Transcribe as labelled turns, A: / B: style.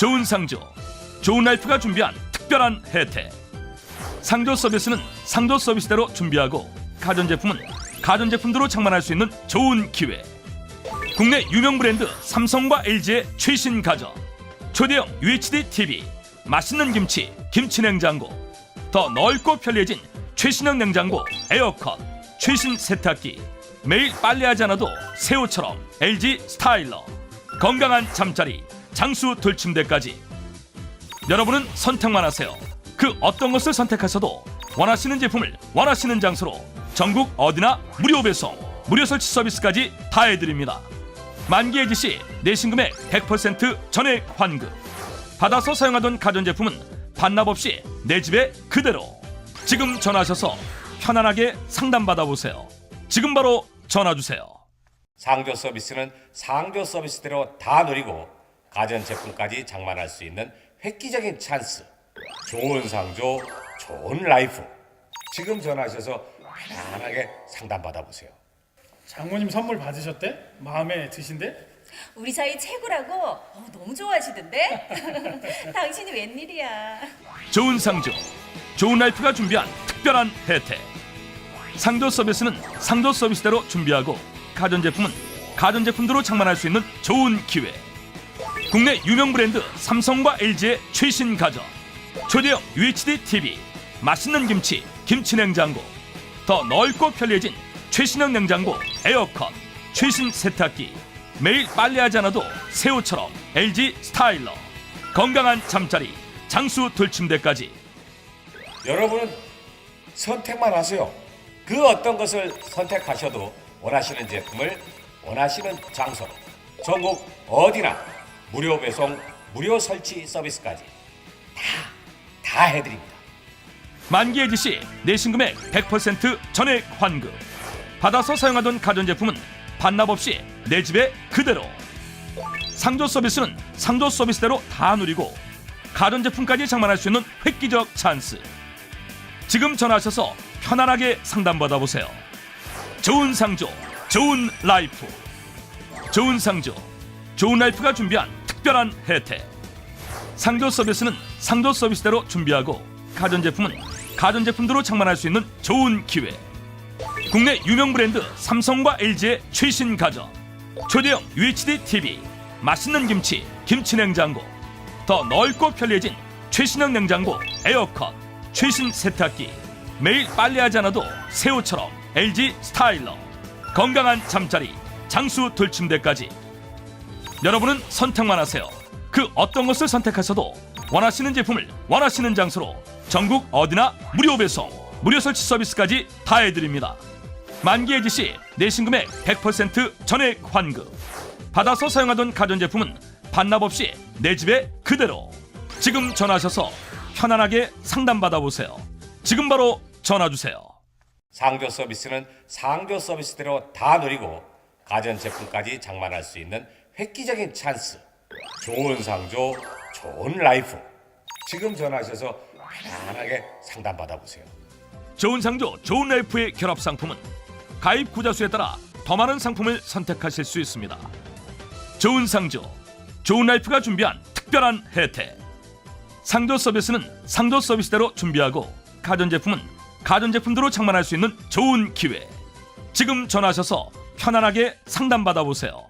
A: 좋은 상조, 좋은 라이프가 준비한 특별한 혜택. 상조 서비스는 상조 서비스대로 준비하고 가전제품은 가전제품대로 장만할 수 있는 좋은 기회. 국내 유명 브랜드 삼성과 LG의 최신 가전, 초대형 UHD TV, 맛있는 김치, 김치 냉장고, 더 넓고 편리해진 최신형 냉장고, 에어컨, 최신 세탁기, 매일 빨래하지 않아도 새 옷처럼 LG 스타일러, 건강한 잠자리, 장수 돌침대까지. 여러분은 선택만 하세요. 그 어떤 것을 선택하셔도 원하시는 제품을 원하시는 장소로 전국 어디나 무료 배송, 무료 설치 서비스까지 다 해드립니다. 만기 해지 시 내신 금액 100% 전액 환급. 받아서 사용하던 가전제품은 반납 없이 내 집에 그대로. 지금 전화하셔서 편안하게 상담받아 보세요. 지금 바로 전화 주세요.
B: 상조 서비스는 상조 서비스대로 다 누리고 가전 제품까지 장만할 수 있는 획기적인 찬스. 좋은 상조, 좋은 라이프. 지금 전화하셔서 편안하게 상담받아 보세요.
C: 장모님 선물 받으셨대? 마음에 드신대?
D: 우리 사이 최고라고 어, 너무 좋아하시던데? 당신이 웬일이야?
A: 좋은 상조, 좋은 라이프가 준비한 특별한 혜택. 상조 서비스는 상조 서비스대로 준비하고 가전제품은 가전제품대로 장만할 수 있는 좋은 기회. 국내 유명 브랜드 삼성과 LG의 최신 가전, 초대형 UHD TV, 맛있는 김치, 김치 냉장고, 더 넓고 편리해진 최신형 냉장고, 에어컨, 최신 세탁기, 매일 빨래하지 않아도 새 옷처럼 LG 스타일러, 건강한 잠자리, 장수 돌침대까지.
B: 여러분은 선택만 하세요. 그 어떤 것을 선택하셔도 원하시는 제품을 원하시는 장소로 전국 어디나 무료 배송, 무료 설치 서비스까지 다, 다 해드립니다.
A: 만기 해지 시 내신 금액 100% 전액 환급. 받아서 사용하던 가전제품은 반납 없이 내 집에 그대로. 상조 서비스는 상조 서비스대로 다 누리고 가전제품까지 장만할 수 있는 획기적 찬스. 지금 전화하셔서 편안하게 상담받아 보세요. 좋은 상조, 좋은 라이프. 좋은 상조, 좋은 라이프가 준비한 특별한 혜택. 상조 서비스는 상조 서비스대로 준비하고 가전제품은 가전제품대로 장만할 수 있는 좋은 기회. 국내 유명 브랜드 삼성과 LG의 최신 가전, 초대형 UHD TV, 맛있는 김치, 김치 냉장고, 더 넓고 편리해진 최신형 냉장고, 에어컨, 최신 세탁기, 매일 빨래하지 않아도 새 옷처럼 LG 스타일러, 건강한 잠자리, 장수 돌침대까지. 여러분은 선택만 하세요. 그 어떤 것을 선택하셔도 원하시는 제품을 원하시는 장소로 전국 어디나 무료 배송, 무료 설치 서비스까지 다 해드립니다. 만기 해지 시 내신 금액 100% 전액 환급. 받아서 사용하던 가전제품은 반납 없이 내 집에 그대로. 지금 전화하셔서 편안하게 상담받아 보세요. 지금 바로 전화 주세요.
B: 상조 서비스는 상조 서비스대로 다 누리고 가전 제품까지 장만할 수 있는 획기적인 찬스. 좋은 상조, 좋은 라이프. 지금 전화하셔서 편안하게 상담 받아 보세요.
A: 좋은 상조, 좋은 라이프의 결합 상품은 가입 구자 수에 따라 더 많은 상품을 선택하실 수 있습니다. 좋은 상조, 좋은 라이프가 준비한 특별한 혜택. 상조 서비스는 상조 서비스대로 준비하고 가전제품은 가전제품대로 장만할 수 있는 좋은 기회. 지금 전화하셔서 편안하게 상담받아 보세요.